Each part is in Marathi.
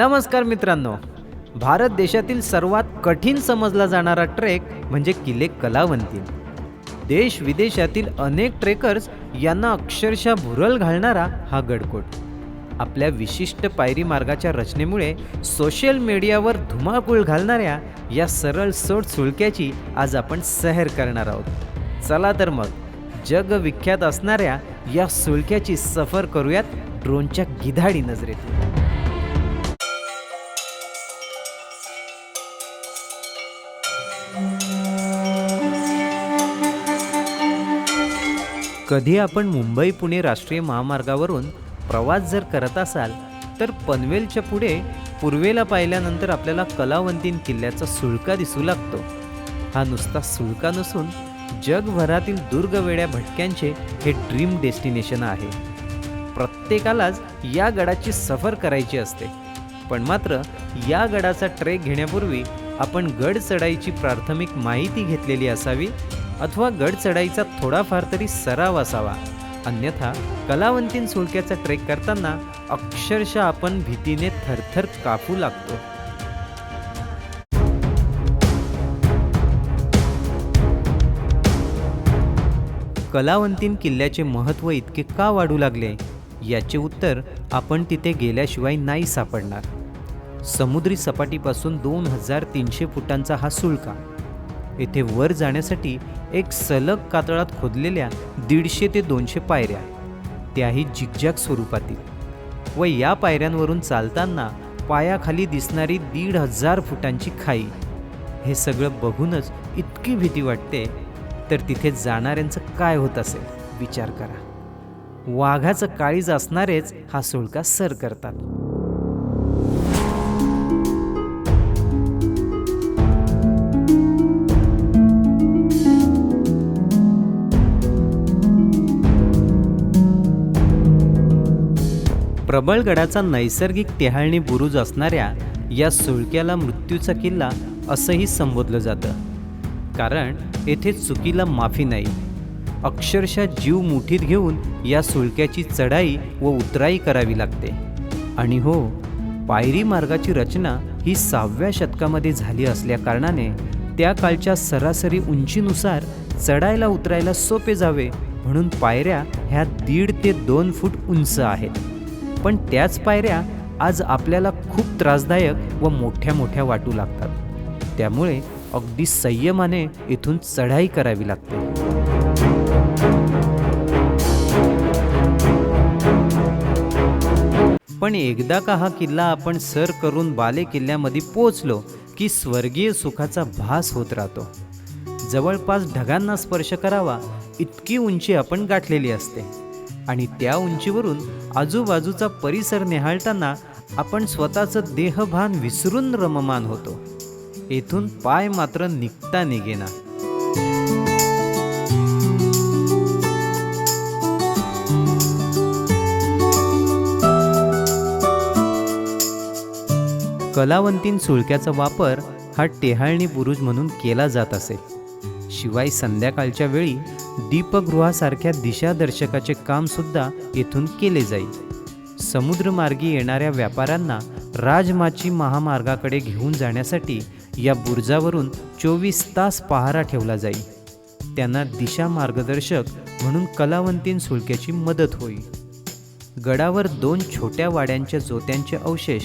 नमस्कार मित्रांनो. भारत देशातील सर्वात कठीण समजला जाणारा ट्रेक म्हणजे किल्ले कलावंती. देश विदेशातील अनेक ट्रेकर्स यांना अक्षरशः भुरल घालणारा हा गडकोट. आपल्या विशिष्ट पायरी मार्गाच्या रचनेमुळे सोशल मीडियावर धुमाकूळ घालणाऱ्या या सरळ सोड सुळक्याची आज आपण सहर करणार आहोत. चला तर मग जगविख्यात असणाऱ्या या सुळक्याची सफर करूयात ड्रोनच्या गिधाडी नजरेत कधी आपण मुंबई पुणे राष्ट्रीय महामार्गावरून प्रवास जर करत असाल तर पनवेलच्या पुढे पूर्वेला पाहिल्यानंतर आपल्याला कलावंतीन किल्ल्याचा सुळका दिसू लागतो. हा नुसता सुळका नसून जगभरातील दुर्गवेड्या भटक्यांचे हे ड्रीम डेस्टिनेशन आहे. प्रत्येकालाच या गडाची सफर करायची असते. पण मात्र या गडाचा ट्रेक घेण्यापूर्वी आपण गड चढाईची प्राथमिक माहिती घेतलेली असावी अथवा गड चढाईचा थोडाफार तरी सराव असावा. अन्यथा कलावंतीन सुळक्याचा ट्रेक करताना अक्षरशः आपण भीतीने थरथर कापू लागतो. कलावंतीन किल्ल्याचे महत्त्व इतके का वाढू लागले? याचे उत्तर आपण तिथे गेल्याशिवाय नाही सापडणार. समुद्री सपाटीपासून दोन हजार तीनशे फुटांचा हा सुळका. येथे वर जाण्यासाठी एक सलग कातळात खोदलेल्या दीडशे ते दोनशे पायऱ्या. त्याही जिगजॅग स्वरूपातील. व या पायऱ्यांवरून चालताना पायाखाली दिसणारी दीड हजार फुटांची खाई. हे सगळं बघूनच इतकी भीती वाटते. तर तिथे जाणाऱ्यांचं काय होत असेल? विचार करा. वाघाचं काळीज असणारेच हा सुळका सर करतात. प्रबळगडाचा नैसर्गिक टेहाळणी बुरुज असणाऱ्या या सुळक्याला मृत्यूचा किल्ला असंही संबोधलं जातं. कारण येथे चुकीला माफी नाही. अक्षरशः जीव मुठीत घेऊन या सुळक्याची चढाई व उतराई करावी लागते. आणि हो पायरी मार्गाची रचना ही सहाव्या शतकामध्ये झाली असल्याकारणाने त्या काळच्या सरासरी उंचीनुसार चढायला उतरायला सोपे जावे म्हणून पायऱ्या ह्या दीड ते दोन फूट उंच आहेत. पण त्याच पायऱ्या आज आपल्याला खूप त्रासदायक व मोठ्या मोठ्या वाटू लागतात. त्यामुळे अगदी संयमाने इथून चढाई करावी लागते. पण एकदा का हा किल्ला आपण सर करून बाले किल्ल्यामध्ये पोचलो की स्वर्गीय सुखाचा भास होत राहतो. जवळपास ढगांना स्पर्श करावा इतकी उंची आपण गाठलेली असते. आणि त्या उंचीवरून आजूबाजूचा परिसर निहाळताना आपण स्वतःचं देहभान विसरून रममान होतो. येथून पाय मात्र निघता निघेना. कलावंतीन सुळक्याचा वापर हा टेहाळणी बुरुज म्हणून केला जात असे. शिवाय संध्याकाळच्या वेळी दीपगृहासारख्या दिशादर्शकाचे कामसुद्धा येथून केले जाईल. समुद्रमार्गी येणाऱ्या व्यापाऱ्यांना राजमाची महामार्गाकडे घेऊन जाण्यासाठी या बुर्जावरून चोवीस तास पहारा ठेवला जाईल. त्यांना दिशा मार्गदर्शक म्हणून कलावंतीन सुळक्याची मदत होईल. गडावर दोन छोट्या वाड्यांच्या जोत्यांचे अवशेष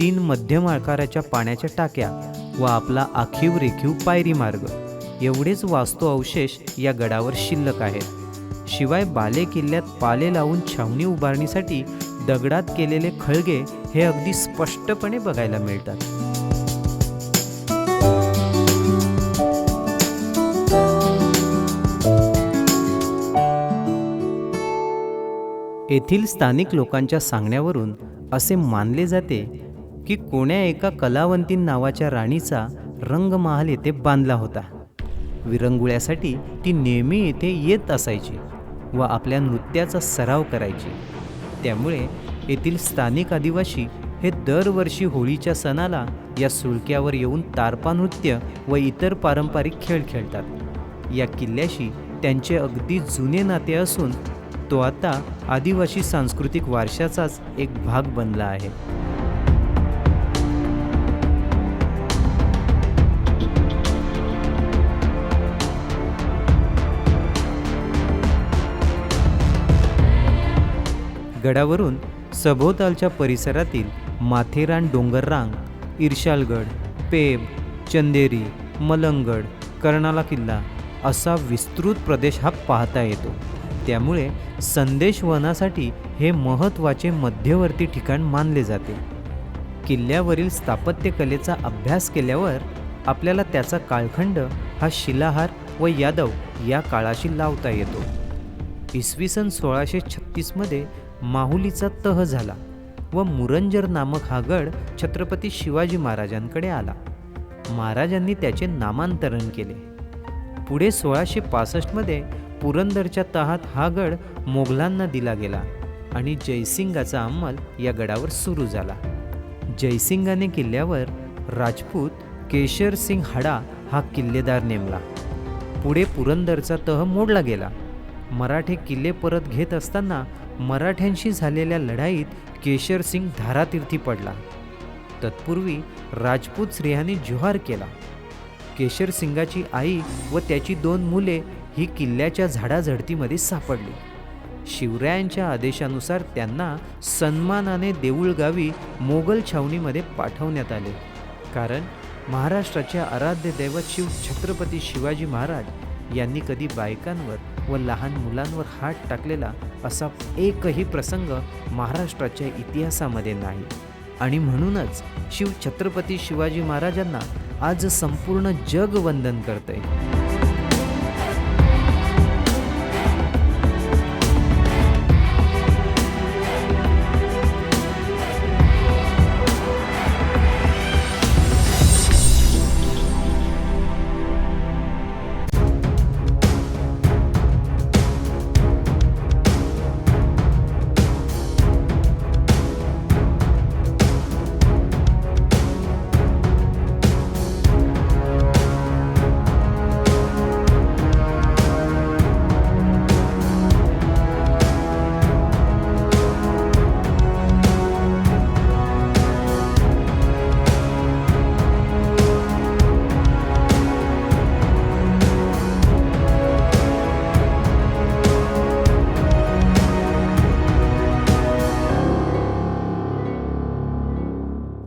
तीन मध्यम आकाराच्या पाण्याच्या टाक्या व आपला आखीव रेखीव पायरी मार्ग. एवढेच वास्तू अवशेष या गडावर शिल्लक आहेत. शिवाय बाले किल्ल्यात पाले लावून छावणी उभारणीसाठी दगडात केलेले खळगे हे अगदी स्पष्टपणे बघायला मिळतात. येथील स्थानिक लोकांच्या सांगण्यावरून असे मानले जाते की कोण्या एका कलावंतीन नावाच्या राणीचा रंगमहाल येथे बांधला होता. विरंगुळ्यासाठी ती नेहमी येथे येत असायची व आपल्या नृत्याचा सराव करायची. त्यामुळे येथील स्थानिक आदिवासी हे दरवर्षी होळीच्या सणाला या सुळक्यावर येऊन तारपा नृत्य व इतर पारंपरिक खेळ खेळतात. या किल्ल्याशी त्यांचे अगदी जुने नाते असून तो आता आदिवासी सांस्कृतिक वारशाचाच एक भाग बनला आहे. गडावरून सभोवतालच्या परिसरातील माथेरान डोंगररांग इर्शालगड पेब चंदेरी मलंगड कर्णाला किल्ला असा विस्तृत प्रदेश हा पाहता येतो. त्यामुळे संदेश वनासाठी हे महत्त्वाचे मध्यवर्ती ठिकाण मानले जाते. किल्ल्यावरील स्थापत्यकलेचा अभ्यास केल्यावर आपल्याला त्याचा कालखंड हा शिलाहार व यादव या काळाशी लावता येतो. इसवी सन सोळाशे छत्तीसमध्ये माहुलीचा तह झाला व मुरंजर नामक हा गड छत्रपती शिवाजी महाराजांकडे आला. महाराजांनी त्याचे नामांतरण केले. पुढे सोळाशे पासष्टमध्ये पुरंदरच्या तहात हा गड मोगलांना दिला गेला आणि जयसिंगाचा अंमल या गडावर सुरू झाला. जयसिंगाने किल्ल्यावर राजपूत केशर सिंग हाडा हा किल्लेदार नेमला. पुढे पुरंदरचा तह मोडला गेला. मराठे किल्ले परत घेत असताना मराठ्यांशी झालेल्या लढाईत केशर सिंग धारातीर्थी पडला. तत्पूर्वी राजपूत स्त्रियांनी जुहार केला. केशर सिंगाची आई व त्याची दोन मुले ही किल्ल्याच्या झाडाझडतीमध्ये सापडली. शिवरायांच्या आदेशानुसार त्यांना सन्मानाने देऊळगावी मोगल छावणीमध्ये पाठवण्यात आले. कारण महाराष्ट्राचे आराध्य दैवत शिव छत्रपती शिवाजी महाराज यांनी कधी बायकांवर व लहान मुलांवर हात टाकलेला असा एकही प्रसंग महाराष्ट्राच्या इतिहासामध्ये नाही. आणि म्हणूनच शिव छत्रपती शिवाजी महाराजांना आज संपूर्ण जग वंदन आहे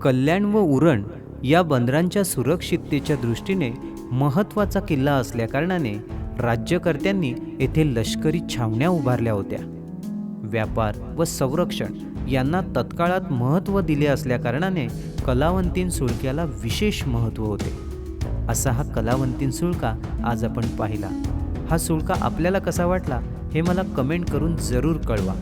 कल्याण व उरण या बंदरांच्या सुरक्षिततेच्या दृष्टीने महत्त्वाचा किल्ला असल्याकारणाने राज्यकर्त्यांनी येथे लष्करी छावण्या उभारल्या होत्या. व्यापार व संरक्षण यांना तत्काळात महत्त्व दिले असल्याकारणाने कलावंतीन सुळक्याला विशेष महत्त्व होते. असा हा कलावंतीन सुळका आज आपण पाहिला. हा सुळका आपल्याला कसा वाटला हे मला कमेंट करून जरूर कळवा.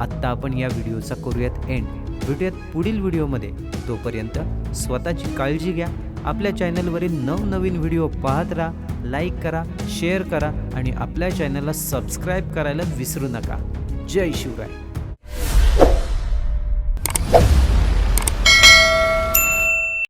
आत्ता आपण या व्हिडिओचा करूयात एंड. भेटूयात पुढील व्हिडिओमध्ये. तोपर्यंत स्वतःची काळजी घ्या. आपल्या चॅनलवरील नवनवीन व्हिडिओ पाहत राहा लाईक करा शेअर करा आणि आपल्या चॅनलला सबस्क्राईब करायला विसरू नका. जय शिवराय.